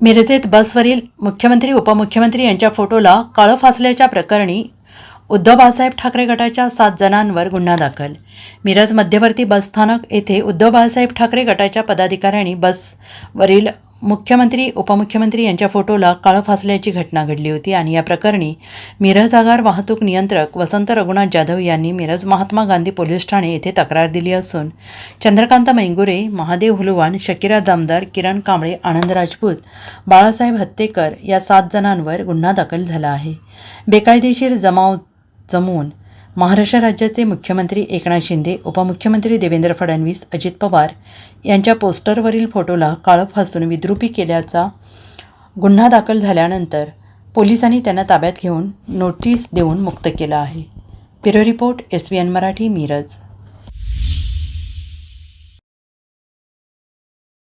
मिरजेत बसवरील मुख्यमंत्री उपमुख्यमंत्री यांच्या फोटोला काळं फासल्याच्या प्रकरणी उद्धव बाळासाहेब ठाकरे गटाच्या सात जणांवर गुन्हा दाखल. मिरज मध्यवर्ती बसस्थानक येथे उद्धव बाळासाहेब ठाकरे गटाच्या पदाधिकाऱ्यांनी बसवरील मुख्यमंत्री उपमुख्यमंत्री यांच्या फोटोला काळं फासल्याची घटना घडली होती आणि या प्रकरणी मिरज आगार वाहतूक नियंत्रक वसंत रघुनाथ जाधव यांनी मिरज महात्मा गांधी पोलीस ठाणे येथे तक्रार दिली असून चंद्रकांत मैंगुरे महादेव हुलवान शकिरा दामदार किरण कांबळे आनंद राजपूत बाळासाहेब हत्तेकर या सात जणांवर गुन्हा दाखल झाला आहे. बेकायदेशीर जमाव जमवून महाराष्ट्र राज्याचे मुख्यमंत्री एकनाथ शिंदे उपमुख्यमंत्री देवेंद्र फडणवीस अजित पवार यांच्या पोस्टरवरील फोटोला काळं फासून विद्रुपी केल्याचा गुन्हा दाखल झाल्यानंतर पोलिसांनी त्यांना ताब्यात घेऊन नोटीस देऊन मुक्त केलं आहे. Bureau report S V N Marathi Miraj.